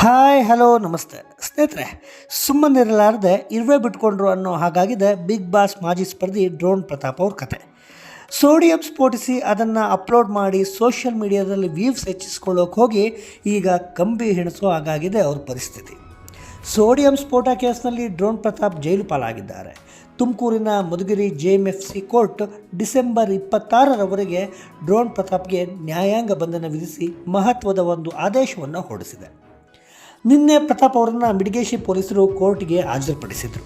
Hi, hello, ನಮಸ್ತೆ. ಸ್ನೇಹಿತರೆ ಸುಮ್ಮನಿರಲಾರದೆ ಇರುವೆ ಬಿಟ್ಕೊಂಡ್ರು ಅನ್ನೋ ಹಾಗಾಗಿದೆ ಬಿಗ್ ಬಾಸ್ ಮಾಜಿ ಸ್ಪರ್ಧಿ ಡ್ರೋನ್ ಪ್ರತಾಪ್ ಅವ್ರ ಕತೆ. ಸೋಡಿಯಂ ಸ್ಫೋಟಿಸಿ ಅದನ್ನು ಅಪ್ಲೋಡ್ ಮಾಡಿ ಸೋಷಿಯಲ್ ಮೀಡಿಯಾದಲ್ಲಿ ವ್ಯೂವ್ಸ್ ಹೆಚ್ಚಿಸ್ಕೊಳ್ಳೋಕೆ ಹೋಗಿ ಈಗ ಕಂಬಿ ಹೆಣಸೋ ಹಾಗಾಗಿದೆ ಅವ್ರ ಪರಿಸ್ಥಿತಿ. ಸೋಡಿಯಂ ಸ್ಫೋಟ ಕೇಸ್ನಲ್ಲಿ ಡ್ರೋನ್ ಪ್ರತಾಪ್ ಜೈಲು ಪಾಲಾಗಿದ್ದಾರೆ. ತುಮಕೂರಿನ Madhugiri J M F C court December ಇಪ್ಪತ್ತಾರರವರೆಗೆ drone ಪ್ರತಾಪ್ಗೆ ನ್ಯಾಯಾಂಗ ಬಂಧನ ವಿಧಿಸಿ ಮಹತ್ವದ ಒಂದು ಆದೇಶವನ್ನು ಹೊರಡಿಸಿದೆ. ನಿನ್ನೆ ಪ್ರತಾಪ್ ಅವರನ್ನು ಮಿಡಿಗೇಶಿ ಪೊಲೀಸರು ಕೋರ್ಟ್ಗೆ ಹಾಜರುಪಡಿಸಿದರು.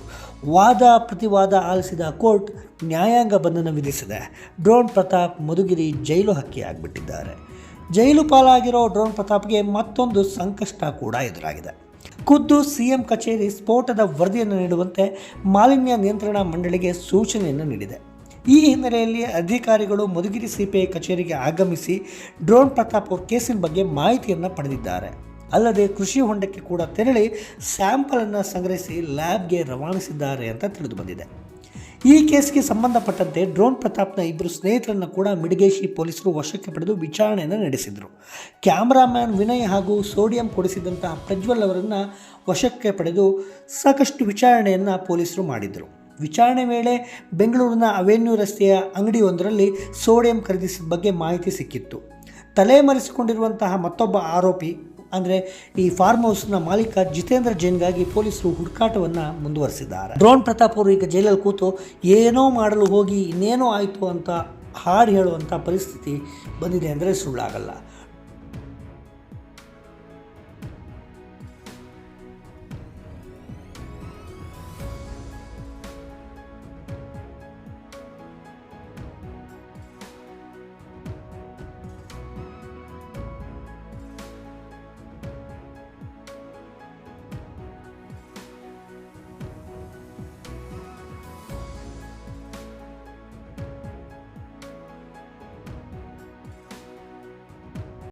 ವಾದ ಪ್ರತಿವಾದ ಆಲಿಸಿದ ಕೋರ್ಟ್ ನ್ಯಾಯಾಂಗ ಬಂಧನ ವಿಧಿಸಿದೆ. ಡ್ರೋನ್ ಪ್ರತಾಪ್ ಮಧುಗಿರಿ ಜೈಲು ಹಕ್ಕಿ ಆಗಿಬಿಟ್ಟಿದ್ದಾರೆ. ಜೈಲು ಪಾಲಾಗಿರೋ ಡ್ರೋನ್ ಪ್ರತಾಪ್ಗೆ ಮತ್ತೊಂದು ಸಂಕಷ್ಟ ಕೂಡ ಎದುರಾಗಿದೆ. ಖುದ್ದು ಸಿಎಂ ಕಚೇರಿ ಸ್ಫೋಟದ ವರದಿಯನ್ನು ನೀಡುವಂತೆ ಮಾಲಿನ್ಯ ನಿಯಂತ್ರಣ ಮಂಡಳಿಗೆ ಸೂಚನೆಯನ್ನು ನೀಡಿದೆ. ಈ ಹಿನ್ನೆಲೆಯಲ್ಲಿ ಅಧಿಕಾರಿಗಳು ಮಧುಗಿರಿ ಸಿಪಿಐ ಕಚೇರಿಗೆ ಆಗಮಿಸಿ ಡ್ರೋನ್ ಪ್ರತಾಪ್ ಅವ್ರ ಕೇಸಿನ ಬಗ್ಗೆ ಮಾಹಿತಿಯನ್ನು ಪಡೆದಿದ್ದಾರೆ. ಅಲ್ಲದೆ ಕೃಷಿ ಹೊಂಡಕ್ಕೆ ಕೂಡ ತೆರಳಿ ಸ್ಯಾಂಪಲನ್ನು ಸಂಗ್ರಹಿಸಿ ಲ್ಯಾಬ್ಗೆ ರವಾನಿಸಿದ್ದಾರೆ ಅಂತ ತಿಳಿದು ಬಂದಿದೆ. ಈ ಕೇಸ್ಗೆ ಸಂಬಂಧಪಟ್ಟಂತೆ ಡ್ರೋನ್ ಪ್ರತಾಪ್ನ ಇಬ್ಬರು ಸ್ನೇಹಿತರನ್ನು ಕೂಡ ಮಿಡಿಗೇಶಿ ಪೊಲೀಸರು ವಶಕ್ಕೆ ಪಡೆದು ವಿಚಾರಣೆಯನ್ನು ನಡೆಸಿದರು. ಕ್ಯಾಮ್ರಾಮ್ಯಾನ್ ವಿನಯ್ ಹಾಗೂ ಸೋಡಿಯಂ ಕೊಡಿಸಿದಂತಹ ಪ್ರಜ್ವಲ್ ಅವರನ್ನು ವಶಕ್ಕೆ ಪಡೆದು ಸಾಕಷ್ಟು ವಿಚಾರಣೆಯನ್ನು ಪೊಲೀಸರು ಮಾಡಿದರು. ವಿಚಾರಣೆ ವೇಳೆ ಬೆಂಗಳೂರಿನ ಅವೆನ್ಯೂ ರಸ್ತೆಯ ಅಂಗಡಿಯೊಂದರಲ್ಲಿ ಸೋಡಿಯಂ ಖರೀದಿಸಿದ ಬಗ್ಗೆ ಮಾಹಿತಿ ಸಿಕ್ಕಿತ್ತು. ತಲೆಮರೆಸಿಕೊಂಡಿರುವಂತಹ ಮತ್ತೊಬ್ಬ ಆರೋಪಿ ಅಂದರೆ ಈ ಫಾರ್ಮ್ ಹೌಸ್ನ ಮಾಲೀಕ ಜಿತೇಂದ್ರ ಜೈನ್ಗಾಗಿ ಪೊಲೀಸರು ಹುಡುಕಾಟವನ್ನು ಮುಂದುವರೆಸಿದ್ದಾರೆ. ಡ್ರೋನ್ ಪ್ರತಾಪ್ ಅವರು ಈಗ ಜೈಲಲ್ಲಿ ಕೂತು ಏನೋ ಮಾಡಲು ಹೋಗಿ ಇನ್ನೇನೋ ಆಯಿತು ಅಂತ ಹಾಡು ಹೇಳುವಂಥ ಪರಿಸ್ಥಿತಿ ಬಂದಿದೆ ಅಂದರೆ ಸುಳ್ಳಾಗಲ್ಲ.